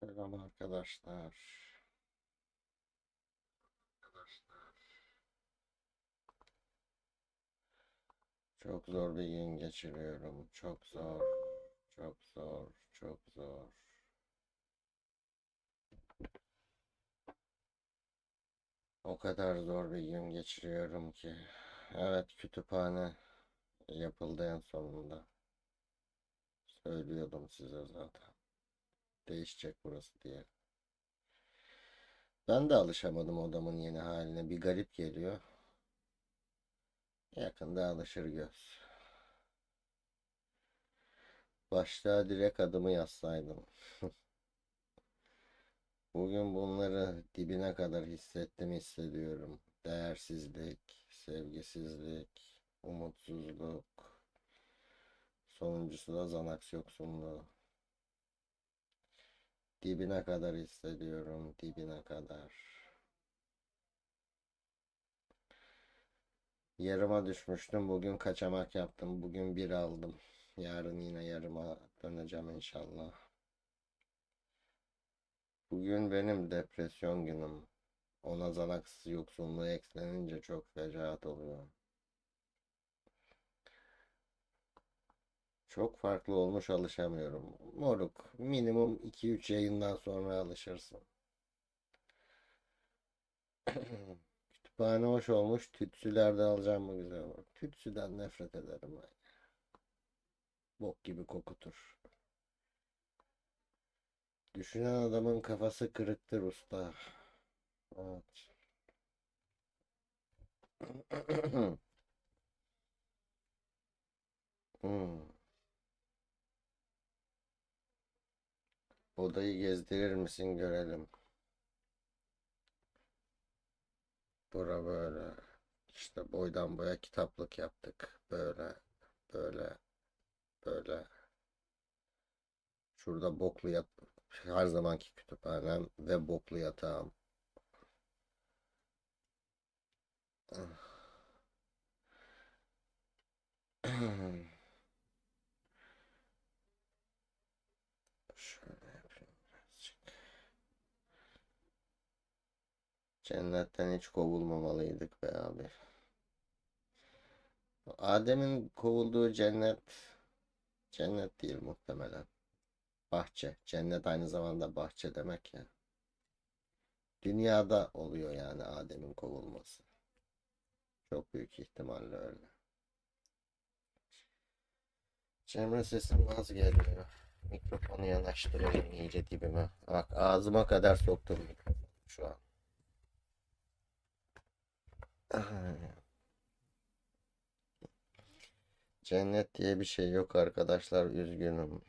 Selam arkadaşlar. Çok zor bir gün geçiriyorum. Çok zor. Çok zor. Çok zor. O kadar zor bir gün geçiriyorum ki. Evet kütüphane yapıldı en sonunda. Söylüyordum size zaten. Değişecek burası diye. Ben de alışamadım odamın yeni haline. Bir garip geliyor. Yakında alışır göz. Başlığa direkt adımı yazsaydım. Bugün bunları dibine kadar hissettim hissediyorum. Değersizlik, sevgisizlik, umutsuzluk. Sonuncusu da Xanax yoksunluğu. Dibine kadar hissediyorum, dibine kadar. Yarıma düşmüştüm. Bugün kaçamak yaptım. Bugün bir aldım. Yarın yine yarıma döneceğim inşallah. Bugün benim depresyon günüm. Ona Xanax yoksunluğu eklenince çok fecaat oluyor. Çok farklı olmuş alışamıyorum. Moruk minimum 2-3 yayından sonra alışırsın. Kütüphane hoş olmuş. Tütsüler de alacağım mı güzel olur. Tütsüden nefret ederim ben. Bok gibi kokutur. Düşünen adamın kafası kırıktır usta. Evet. Hmm. Odayı gezdirir misin görelim. Bura böyle. İşte boydan boya kitaplık yaptık. Böyle, böyle, böyle. Şurada boklu yat her zamanki kütüphanem ve boklu yatağım. Cennetten hiç kovulmamalıydık be abi. Adem'in kovulduğu cennet cennet değil muhtemelen. Bahçe. Cennet aynı zamanda bahçe demek ya. Dünyada oluyor yani Adem'in kovulması. Çok büyük ihtimalle öyle. Cemre sesim az geliyor. Mikrofonu yanaştırayım iyice dibime. Bak ağzıma kadar soktum mikrofonu şu an. Cennet diye bir şey yok arkadaşlar üzgünüm.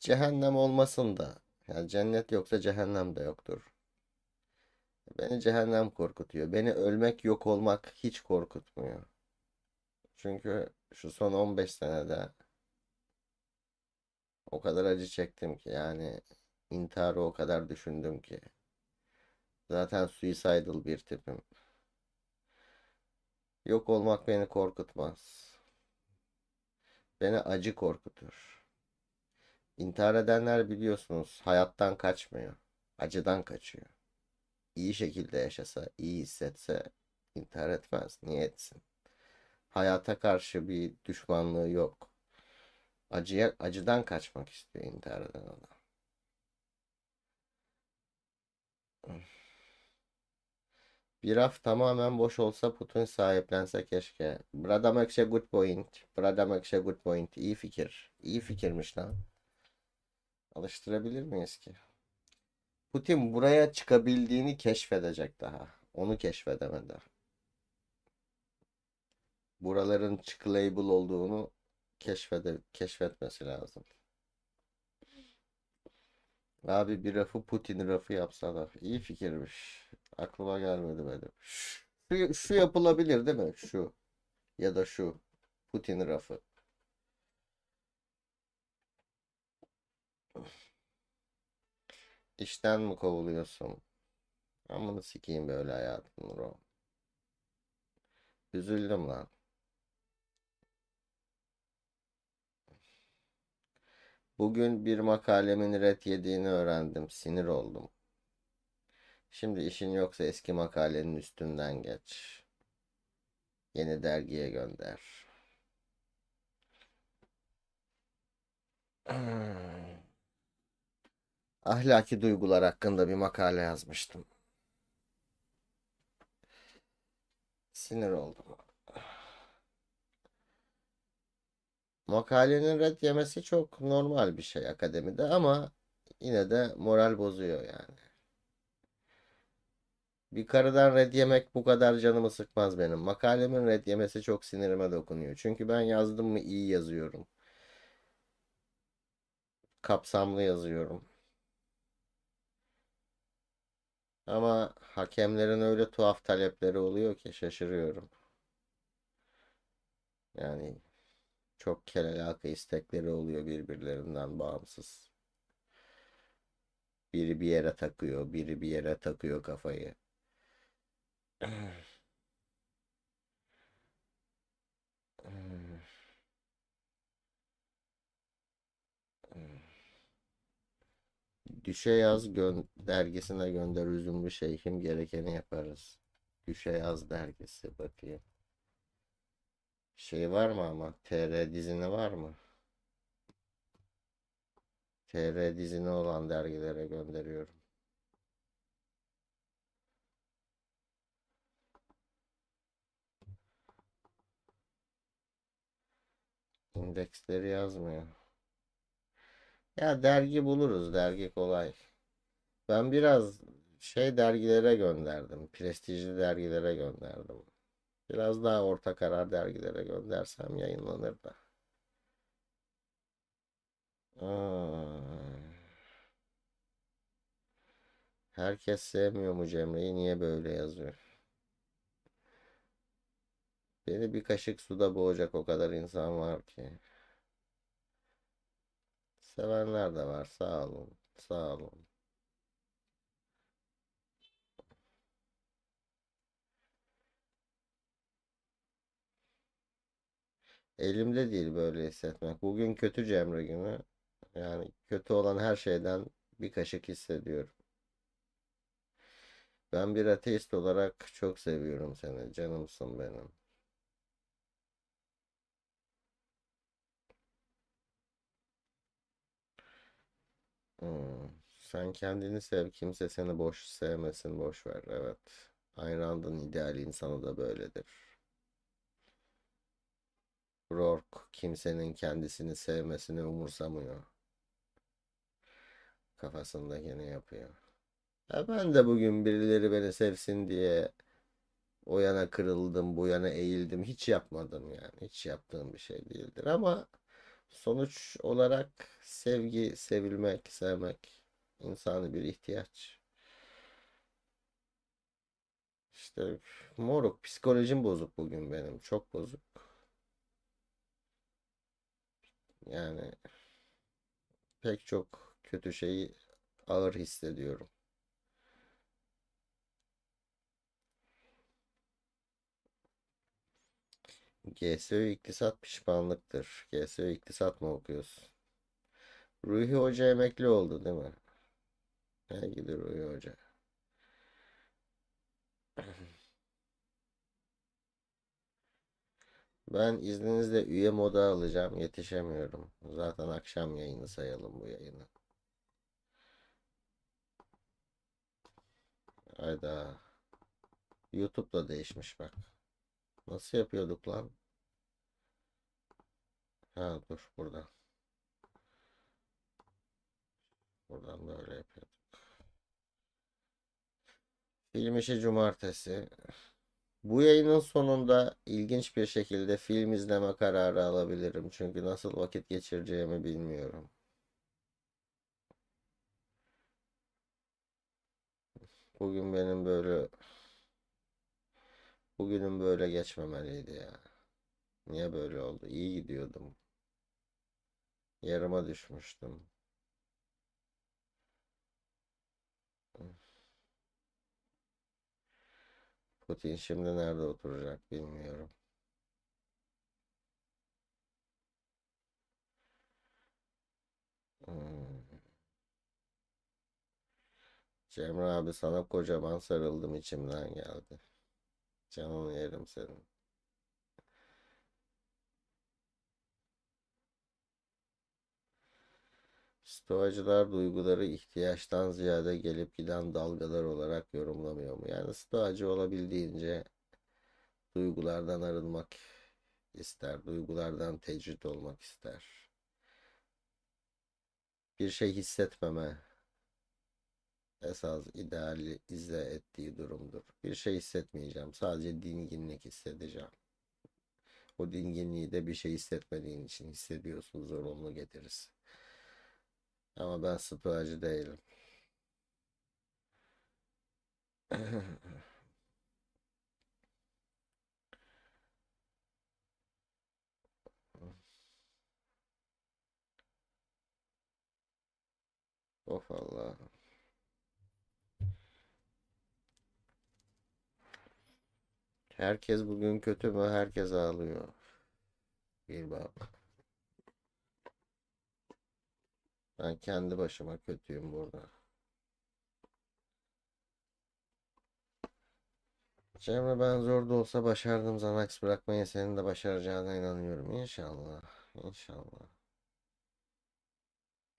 Cehennem olmasın da. Yani cennet yoksa cehennem de yoktur. Beni cehennem korkutuyor. Beni ölmek yok olmak hiç korkutmuyor. Çünkü şu son 15 senede o kadar acı çektim ki yani intiharı o kadar düşündüm ki. Zaten suicidal bir tipim. Yok olmak beni korkutmaz. Beni acı korkutur. İntihar edenler biliyorsunuz hayattan kaçmıyor. Acıdan kaçıyor. İyi şekilde yaşasa, iyi hissetse intihar etmez. Niye etsin? Hayata karşı bir düşmanlığı yok. Acıya, acıdan kaçmak istiyor intihar eden adam. Bir raf tamamen boş olsa Putin sahiplense keşke. Bradamakşe good point. Bradamakşe good point. İyi fikir. İyi fikirmiş lan. Alıştırabilir miyiz ki? Putin buraya çıkabildiğini keşfedecek daha. Onu keşfedemedi. Buraların çıkılable olduğunu keşfede, keşfetmesi lazım. Abi bir rafı Putin rafı yapsana. İyi fikirmiş. Aklıma gelmedi benim. Şu, şu yapılabilir değil mi? Şu. Ya da şu. Putin rafı. İşten mi kovuluyorsun? Amını sikeyim böyle hayatım bro. Üzüldüm lan. Bugün bir makalemin ret yediğini öğrendim. Sinir oldum. Şimdi işin yoksa eski makalenin üstünden geç. Yeni dergiye gönder. Ahlaki duygular hakkında bir makale yazmıştım. Sinir oldum. Makalenin red yemesi çok normal bir şey akademide ama yine de moral bozuyor yani. Bir karıdan red yemek bu kadar canımı sıkmaz benim. Makalemin red yemesi çok sinirime dokunuyor. Çünkü ben yazdım mı iyi yazıyorum. Kapsamlı yazıyorum. Ama hakemlerin öyle tuhaf talepleri oluyor ki şaşırıyorum. Yani çok kelalaka istekleri oluyor birbirlerinden bağımsız. Biri bir yere takıyor, biri bir yere takıyor kafayı. Düşe yaz gön dergisine gönder üzümlü şeyhim gerekeni yaparız. Düşe yaz dergisi bakayım. Şey var mı ama TR dizini var mı? TR dizini olan dergilere gönderiyorum. İndeksleri yazmıyor. Ya dergi buluruz. Dergi kolay. Ben biraz şey dergilere gönderdim. Prestijli dergilere gönderdim. Biraz daha orta karar dergilere göndersem yayınlanır da. Aa. Herkes sevmiyor mu Cemre'yi? Niye böyle yazıyor? Beni bir kaşık suda boğacak o kadar insan var ki. Sevenler de var. Sağ olun. Sağ olun. Elimde değil böyle hissetmek. Bugün kötü Cemre günü. Yani kötü olan her şeyden bir kaşık hissediyorum. Ben bir ateist olarak çok seviyorum seni. Canımsın benim. Sen kendini sev, kimse seni boş sevmesin, boş ver. Evet. Ayn Rand'ın ideal insanı da böyledir. Rourke kimsenin kendisini sevmesini umursamıyor. Kafasındakini yapıyor. Ya ben de bugün birileri beni sevsin diye o yana kırıldım, bu yana eğildim. Hiç yapmadım yani. Hiç yaptığım bir şey değildir ama sonuç olarak sevgi, sevilmek, sevmek insani bir ihtiyaç. İşte moruk psikolojim bozuk bugün benim. Çok bozuk. Yani pek çok kötü şeyi ağır hissediyorum. GSO iktisat pişmanlıktır. GSO iktisat mı okuyorsun? Ruhi Hoca emekli oldu değil mi? Ne gidiyor Ruhi Hoca? Ben izninizle üye moda alacağım. Yetişemiyorum. Zaten akşam yayını sayalım bu yayını. Hayda. YouTube'da değişmiş bak. Nasıl yapıyorduk lan? Ha dur burada. Buradan böyle yapıyorduk. Film işi cumartesi. Bu yayının sonunda ilginç bir şekilde film izleme kararı alabilirim. Çünkü nasıl vakit geçireceğimi bilmiyorum. Bugün benim böyle bugünüm böyle geçmemeliydi ya. Niye böyle oldu? İyi gidiyordum. Yarıma düşmüştüm. Putin şimdi nerede oturacak bilmiyorum. Hmm. Cemre abi sana kocaman sarıldım içimden geldi. Canını yerim senin. Stoacılar duyguları ihtiyaçtan ziyade gelip giden dalgalar olarak yorumlamıyor mu? Yani stoacı olabildiğince duygulardan arınmak ister, duygulardan tecrit olmak ister. Bir şey hissetmeme esas idealize ettiği durumdur. Bir şey hissetmeyeceğim. Sadece dinginlik hissedeceğim. O dinginliği de bir şey hissetmediğin için hissediyorsun. Zorunlu getiririz. Ama ben stoacı değilim. Of Allah. Herkes bugün kötü mü? Herkes ağlıyor. Bir bak. Ben kendi başıma kötüyüm burada. Cemre ben zor da olsa başardım Xanax bırakmayı senin de başaracağına inanıyorum. İnşallah. İnşallah.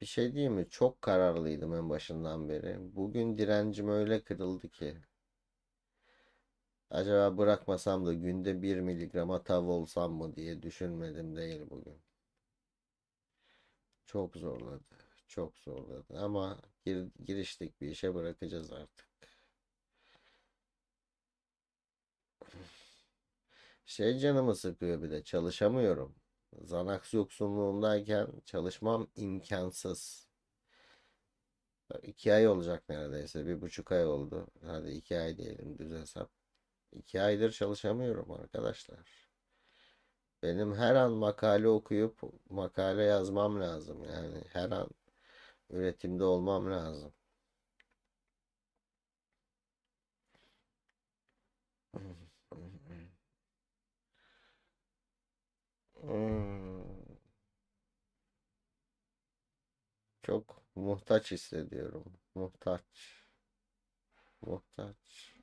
Bir şey diyeyim mi? Çok kararlıydım en başından beri. Bugün direncim öyle kırıldı ki. Acaba bırakmasam da günde 1 miligrama tav olsam mı diye düşünmedim değil bugün. Çok zorladı. Çok zorladı. Ama gir- giriştik bir işe bırakacağız artık. Şey canımı sıkıyor bir de çalışamıyorum. Xanax yoksunluğundayken çalışmam imkansız. İki ay olacak neredeyse. Bir buçuk ay oldu. Hadi iki ay diyelim düz hesap. İki aydır çalışamıyorum arkadaşlar. Benim her an makale okuyup makale yazmam lazım. Yani her an üretimde olmam lazım. Çok muhtaç hissediyorum. Muhtaç. Muhtaç.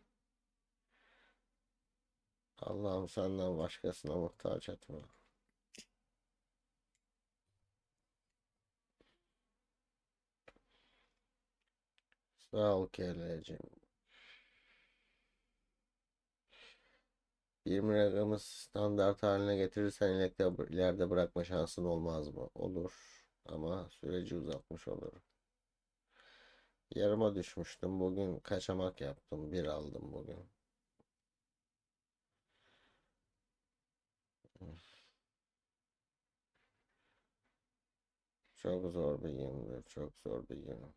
Allah'ım senden başkasına muhtaç etme. Sağ ol Keleciğim. 20 rakamı standart haline getirirsen ileride, ileride bırakma şansın olmaz mı? Olur. Ama süreci uzatmış olurum. Yarıma düşmüştüm. Bugün kaçamak yaptım. Bir aldım bugün. Çok zor bir gündü. Çok zor bir gün.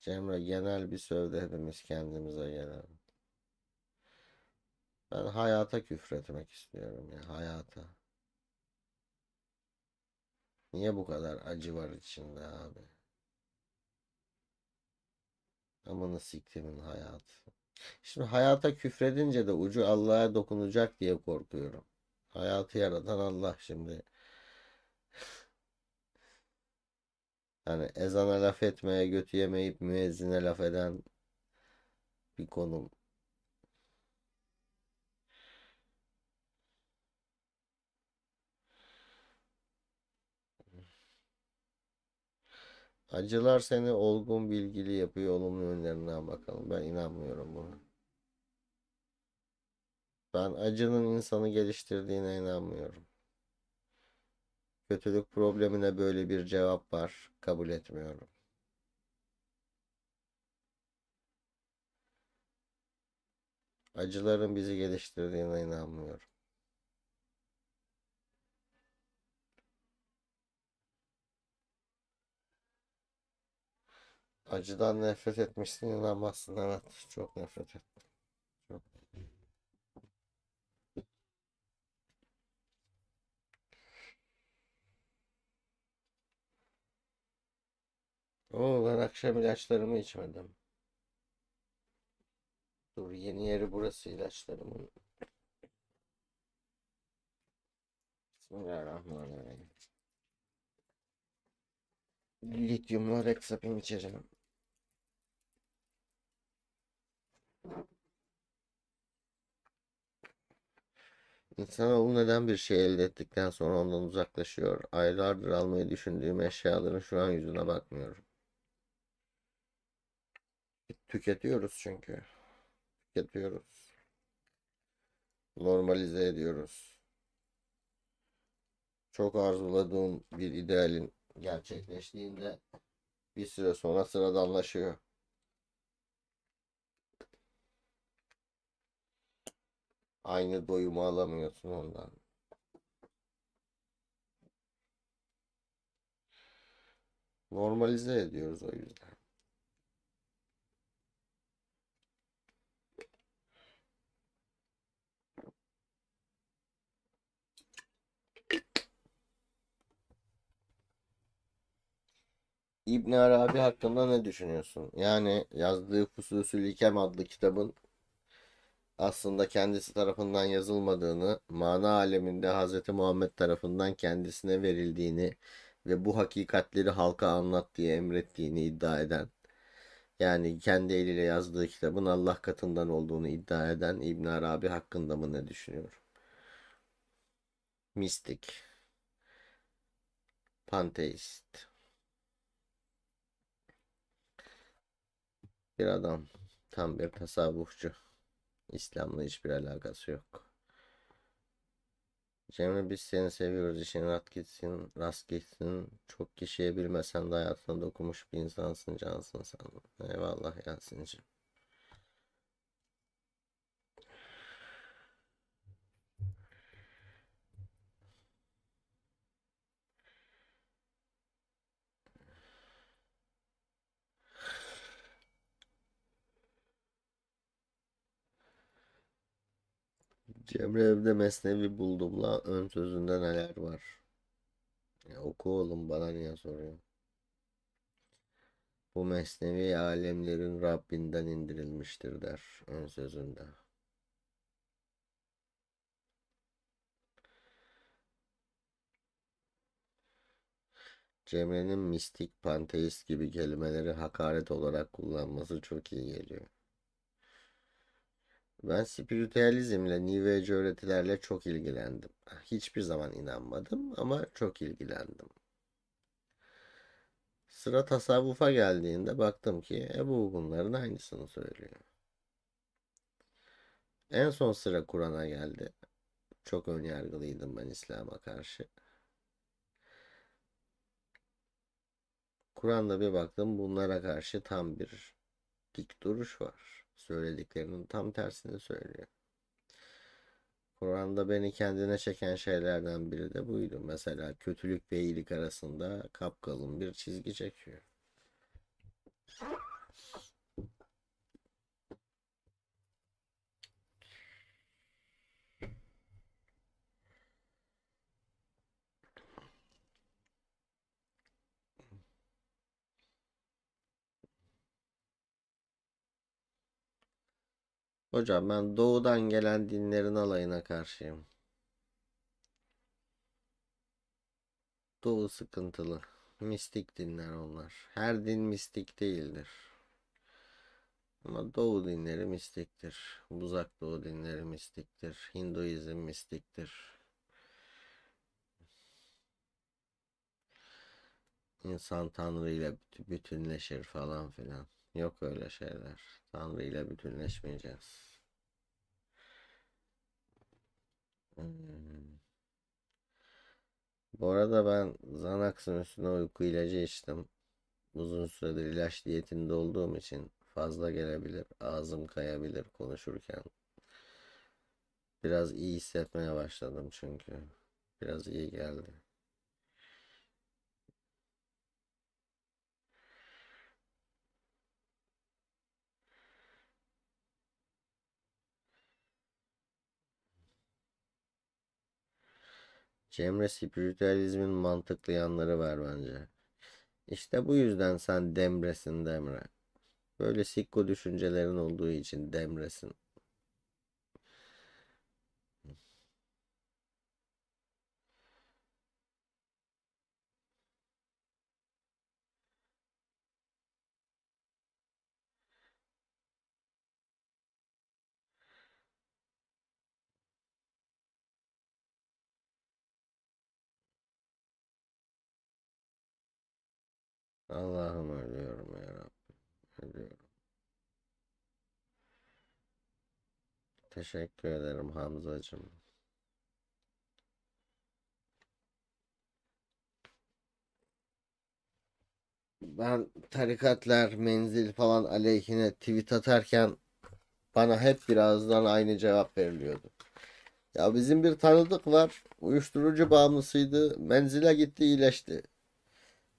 Cemre genel bir sövde hepimiz kendimize gelelim. Ben hayata küfretmek istiyorum ya hayata. Niye bu kadar acı var içinde abi? Amına siktimin hayatı. Şimdi hayata küfredince de ucu Allah'a dokunacak diye korkuyorum. Hayatı yaratan Allah şimdi. Hani ezana laf etmeye götü yemeyip müezzine laf eden bir konum. Acılar seni olgun bilgili yapıyor olumlu yönlerinden bakalım. Ben inanmıyorum buna. Ben acının insanı geliştirdiğine inanmıyorum. Kötülük problemine böyle bir cevap var. Kabul etmiyorum. Acıların bizi geliştirdiğine inanmıyorum. Acıdan nefret etmişsin inanmazsın. Evet, çok nefret ettim. Oo, ben akşam ilaçlarımı içmedim. Dur yeni yeri burası ilaçlarımın. Bismillahirrahmanirrahim. Lityumlu Rexapin içeceğim. İnsanoğlu neden bir şey elde ettikten sonra ondan uzaklaşıyor? Aylardır almayı düşündüğüm eşyaların şu an yüzüne bakmıyorum. Tüketiyoruz çünkü. Tüketiyoruz. Normalize ediyoruz. Çok arzuladığın bir idealin gerçekleştiğinde bir süre sonra sıradanlaşıyor. Aynı doyumu alamıyorsun ondan. Normalize ediyoruz o yüzden. İbn Arabi hakkında ne düşünüyorsun? Yani yazdığı Fususül Hikem adlı kitabın aslında kendisi tarafından yazılmadığını, mana aleminde Hz. Muhammed tarafından kendisine verildiğini ve bu hakikatleri halka anlat diye emrettiğini iddia eden, yani kendi eliyle yazdığı kitabın Allah katından olduğunu iddia eden İbn Arabi hakkında mı ne düşünüyor? Mistik, panteist, bir adam, tam bir tasavvufçu. İslam'la hiçbir alakası yok. Cemre biz seni seviyoruz. İşin rast gitsin, rast gitsin. Çok kişiye bilmesen de hayatına dokumuş bir insansın, cansın sen. Eyvallah Yasin'cim. Cemre evde mesnevi buldum la. Ön sözünde neler var? Ya oku oğlum bana niye soruyor? Bu mesnevi alemlerin Rabbinden indirilmiştir der ön sözünde. Cemre'nin mistik, panteist gibi kelimeleri hakaret olarak kullanması çok iyi geliyor. Ben spiritüalizmle, New Age öğretilerle çok ilgilendim. Hiçbir zaman inanmadım ama çok ilgilendim. Sıra tasavvufa geldiğinde baktım ki Ebu bunların aynısını söylüyor. En son sıra Kur'an'a geldi. Çok önyargılıydım ben İslam'a karşı. Kur'an'da bir baktım bunlara karşı tam bir dik duruş var. Söylediklerinin tam tersini söylüyor. Kur'an'da beni kendine çeken şeylerden biri de buydu. Mesela kötülük ve iyilik arasında kapkalın bir çizgi çekiyor. Hocam ben doğudan gelen dinlerin alayına karşıyım. Doğu sıkıntılı. Mistik dinler onlar. Her din mistik değildir. Ama Doğu dinleri mistiktir. Uzak Doğu dinleri mistiktir. Hinduizm mistiktir. İnsan Tanrı ile bütünleşir falan filan. Yok öyle şeyler. Tanrı ile bütünleşmeyeceğiz. Hmm. Bu arada ben Xanax'ın üstüne uyku ilacı içtim. Uzun süredir ilaç diyetinde olduğum için fazla gelebilir. Ağzım kayabilir konuşurken. Biraz iyi hissetmeye başladım çünkü. Biraz iyi geldi. Cemre spiritüalizmin mantıklı yanları var bence. İşte bu yüzden sen demresin demre. Böyle sikko düşüncelerin olduğu için demresin. Allah'ım ölüyorum ya Rabbim. Ölüyorum. Teşekkür ederim Hamzacığım. Ben tarikatlar, menzil falan aleyhine tweet atarken bana hep birazdan aynı cevap veriliyordu. Ya bizim bir tanıdık var. Uyuşturucu bağımlısıydı. Menzile gitti iyileşti.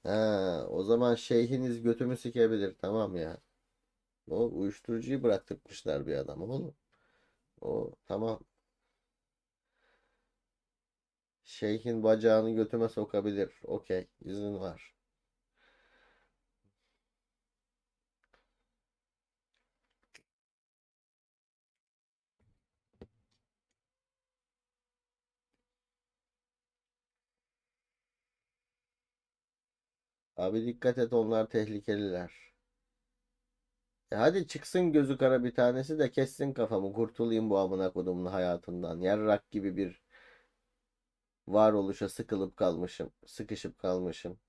Ha, o zaman şeyhiniz götümü sikebilir. Tamam ya. O uyuşturucuyu bıraktırmışlar bir adam oğlum. O tamam. Şeyhin bacağını götüme sokabilir. Okey. izin var. Abi dikkat et onlar tehlikeliler. E hadi çıksın gözü kara bir tanesi de kessin kafamı. Kurtulayım bu amına kodumun hayatından. Yarrak gibi bir varoluşa sıkılıp kalmışım. Sıkışıp kalmışım.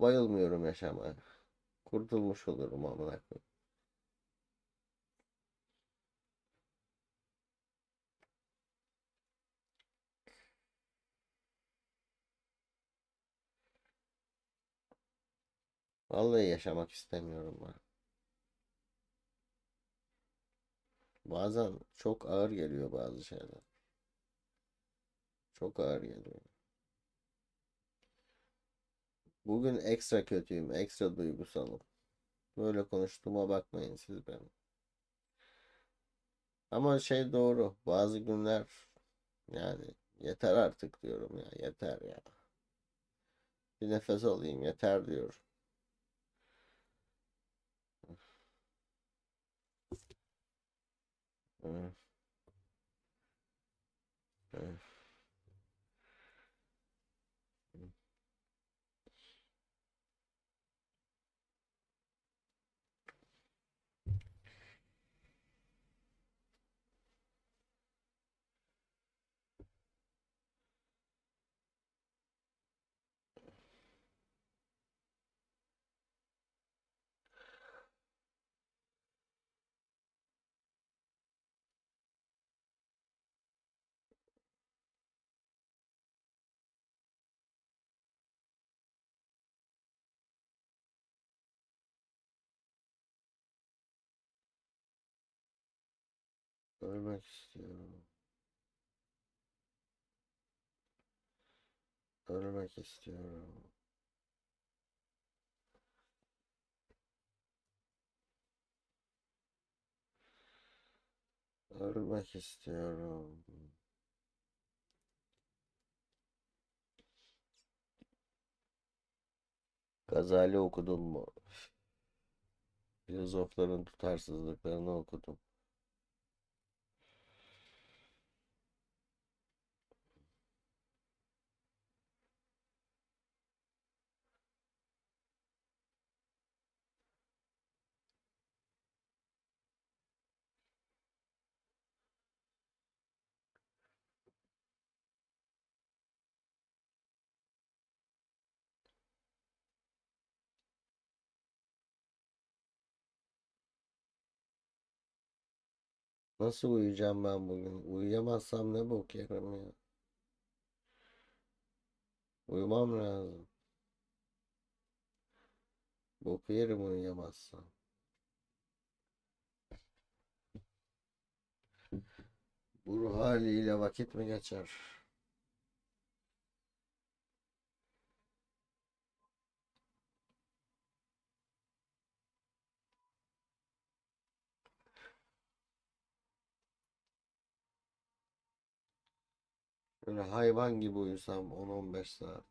Bayılmıyorum yaşamaya. Kurtulmuş olurum amına koyayım. Vallahi yaşamak istemiyorum ben. Bazen çok ağır geliyor bazı şeyler. Çok ağır geliyor. Bugün ekstra kötüyüm, ekstra duygusalım. Böyle konuştuğuma bakmayın siz benim. Ama şey doğru. Bazı günler yani yeter artık diyorum ya. Yeter ya. Bir nefes alayım yeter diyorum. Mm. Ölmek istiyorum. Ölmek istiyorum. Ölmek istiyorum. Gazali okudun mu? Filozofların tutarsızlıklarını okudum. Nasıl uyuyacağım ben bugün? Uyuyamazsam ne bok yerim ya. Uyumam lazım. Boku yerim uyuyamazsam. Bu ruh haliyle vakit mi geçer? Böyle hayvan gibi uyusam 10-15 saat.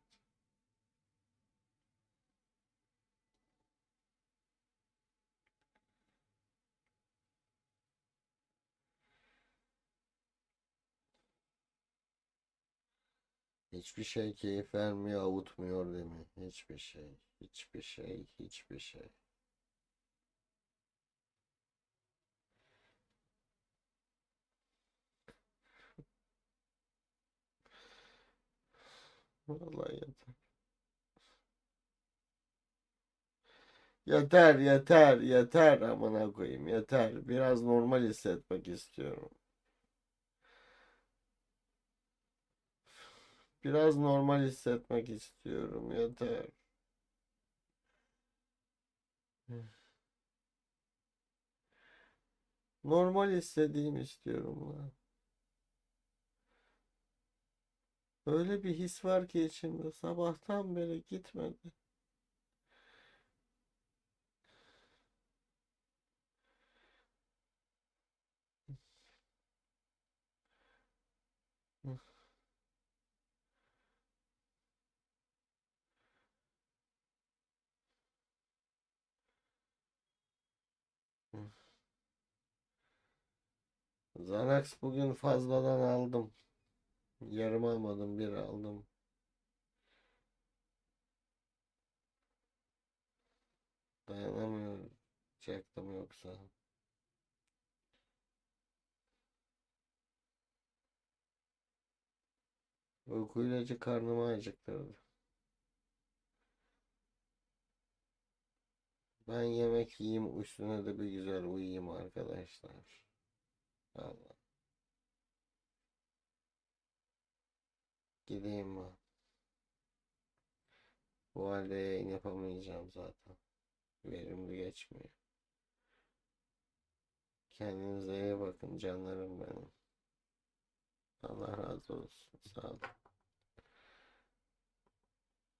Hiçbir şey keyif vermiyor, avutmuyor değil mi? Hiçbir şey, hiçbir şey, hiçbir şey. Vallahi yeter. Yeter yeter yeter amına koyayım yeter. Biraz normal hissetmek istiyorum. Biraz normal hissetmek istiyorum yeter. Normal istediğim istiyorum lan. Öyle bir his var ki içimde sabahtan beri gitmedi. Xanax bugün fazladan aldım. Yarım almadım, bir aldım. Dayanamıyorum. Çaktım yoksa. Uyku ilacı karnımı acıktırdı. Ben yemek yiyeyim, üstüne de bir güzel uyuyayım arkadaşlar. Allah. Gideyim ben. Bu halde yayın yapamayacağım zaten. Verimli geçmiyor. Kendinize iyi bakın canlarım benim. Allah razı olsun. Sağ olun.